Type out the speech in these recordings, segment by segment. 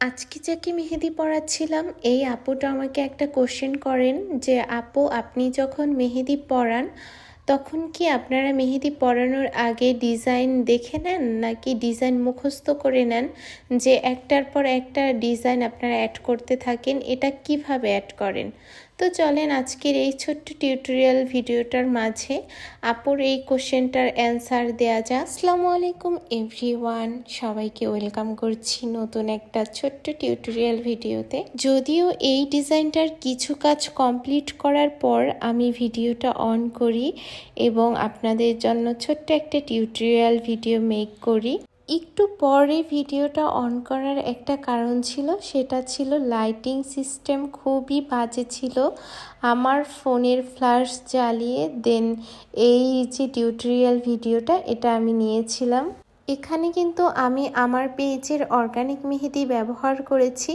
আজকে যাকে মেহেদি পড়াচ্ছিলাম, এই আপুটা আমাকে একটা কোশ্চেন করেন যে, আপু, আপনি যখন মেহেদি পড়ান, তখন কি আপনারা মেহেদি পরানোর আগে ডিজাইন দেখে নেন, নাকি ডিজাইন মুখস্থ করে নেন? যে, একটার পর একটা ডিজাইন আপনারা অ্যাড করতে থাকেন, এটা কীভাবে অ্যাড করেন? তো চলেন আজকের এই ছোট্ট টিউটোরিয়াল ভিডিওটার মাঝে আপুর এই কোশ্চেনটার অ্যান্সার দেয়া যাক। আসসালামু আলাইকুম এভরিওয়ান সবাইকে ওয়েলকাম করছি নতুন একটা ছোট্ট টিউটোরিয়াল ভিডিওতে। যদিও এই ডিজাইনটার কিছু কাজ কমপ্লিট করার পর আমি ভিডিওটা অন করি এবং আপনাদের জন্য ছোট্ট একটা টিউটোরিয়াল ভিডিও মেক করি। একটু পরে ভিডিওটা অন করার একটা কারণ ছিল, সেটা ছিল লাইটিং সিস্টেম খুবই বাজে ছিল। আমার ফোনের ফ্ল্যাশ জ্বালিয়ে দেন এই যে টিউটোরিয়াল ভিডিওটা, এটা আমি নিয়েছিলাম। এখানে কিন্তু আমি আমার পেজের অর্গানিক মেহেদি ব্যবহার করেছি।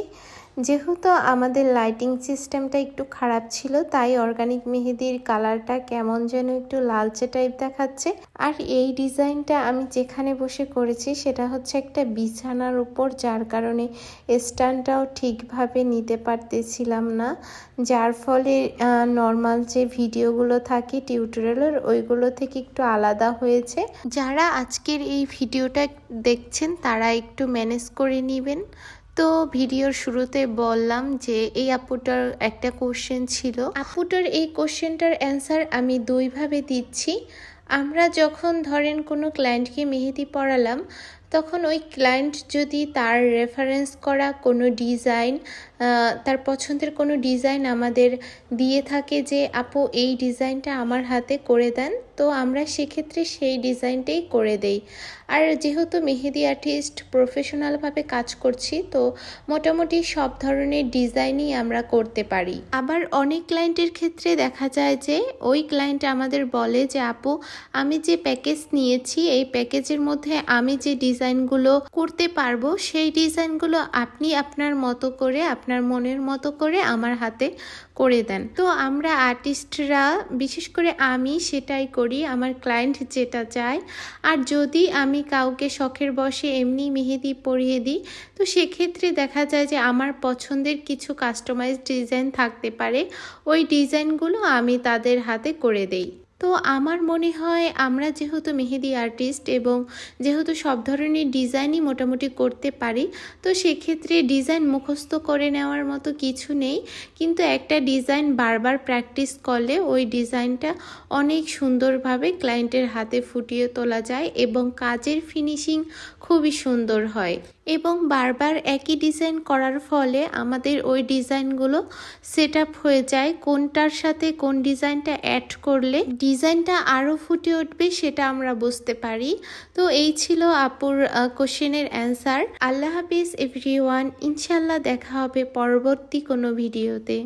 যেহেতু আমাদের লাইটিং সিস্টেমটা একটু খারাপ ছিল, তাই অর্গানিক মেহেদির কালারটা কেমন যেন একটু লালচে টাইপ দেখাচ্ছে। আর এই ডিজাইনটা আমি যেখানে বসে করেছি, সেটা হচ্ছে একটা বিছানার উপর, যার কারণে স্ট্যান্ডটাও ঠিকভাবে নিতে পারতেছিলাম না। যার ফলে নর্মাল যে ভিডিওগুলো থাকে টিউটোরিয়ালের ওইগুলো থেকে একটু আলাদা হয়েছে। যারা আজকের এই ভিডিওটা দেখছেন, তারা একটু ম্যানেজ করে নেবেন। তো ভিডিওর শুরুতে বললাম যে এই আপুটার একটা কোশ্চেন ছিল। আপুটার এই কোশ্চেনটার অ্যান্সার আমি দুইভাবে দিচ্ছি। আমরা যখন ধরেন কোনো ক্লায়েন্টকে মেহেদি পড়ালাম তখন ওই ক্লায়েন্ট যদি তার রেফারেন্স করা কোনো ডিজাইন তার পছন্দের কোনো ডিজাইন আমাদের দিয়ে থাকে যে, আপু, এই ডিজাইনটা আমার হাতে করে দেন। তো আমরা সেক্ষেত্রে সেই ডিজাইনটাই করে দেই। আর যেহেতু মেহেদি আর্টিস্ট প্রফেশনালভাবে কাজ করছি, তো মোটামুটি সব ধরনের ডিজাইনই আমরা করতে পারি। আবার অনেক ক্লায়েন্টের ক্ষেত্রে দেখা যায় যে, ওই ক্লায়েন্ট আমাদের বলে যে, আপু, আমি যে প্যাকেজ নিয়েছি, এই প্যাকেজের মধ্যে আমি যে ডিজাইনগুলো করতে পারব, সেই ডিজাইনগুলো আপনি আপনার মতো করে, আপনার মনের মতো করে আমার হাতে করে দেন। তো আমরা আর্টিস্টরা বিশেষ করে আমি সেটাই করি, আমার ক্লায়েন্ট যেটা চায়। আর যদি আমি কাউকে শখের বসে এমনি মেহেদি পরিয়ে দিই, তো সেক্ষেত্রে দেখা যায় যে আমার পছন্দের কিছু কাস্টমাইজ ডিজাইন থাকতে পারে। ওই ডিজাইনগুলো আমি তাদের হাতে করে দেই। তো আমার মনে হয় আমরা যেহেতু মেহেদি আর্টিস্ট এবং যেহেতু সব ধরনের ডিজাইনই মোটামুটি করতে পারি, তো সেক্ষেত্রে ডিজাইন মুখস্থ করে নেওয়ার মতো কিছু নেই। কিন্তু একটা ডিজাইন বারবার প্র্যাকটিস করলে ওই ডিজাইনটা অনেক সুন্দরভাবে ক্লায়েন্টের হাতে ফুটিয়ে তোলা যায় এবং কাজের ফিনিশিং খুবই সুন্দর হয়। এবং বারবার একই ডিজাইন করার ফলে আমাদের ওই ডিজাইনগুলো সেট হয়ে যায়। কোনটার সাথে কোন ডিজাইনটা অ্যাড করলে ডিজাইনটা আরও ফুটে উঠবে, সেটা আমরা বুঝতে পারি। তো এই ছিল আপুর কোশ্চেনের অ্যান্সার। আল্লাহ হাফিজ এভরি ওয়ান ইনশাল্লাহ দেখা হবে পরবর্তী কোনো ভিডিওতে।